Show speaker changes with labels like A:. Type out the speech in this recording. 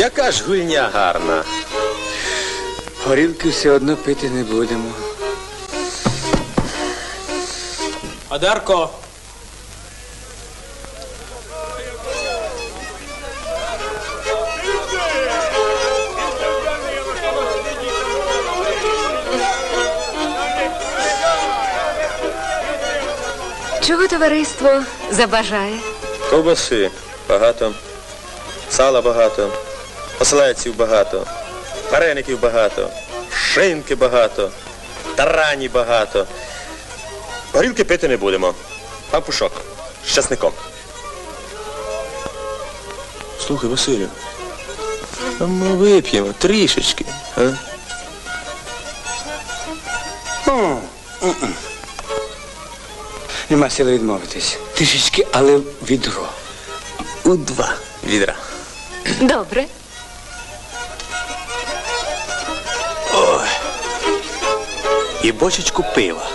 A: Яка ж гульня гарна.
B: Горілки все одно пити не будемо.
C: Одарко.
D: Чого товариство забажає?
A: Ковбаси багато, сала багато, ослеців багато, вареників багато, шинки багато, тарані багато. Горілки пити не будемо. Пампушок з часником. Слухай, Василю, а ми вип'ємо трішечки. А?
B: Нема сили відмовитись. Трішечки, але відро.
A: У два відра.
D: Добре.
A: і бочечку пива.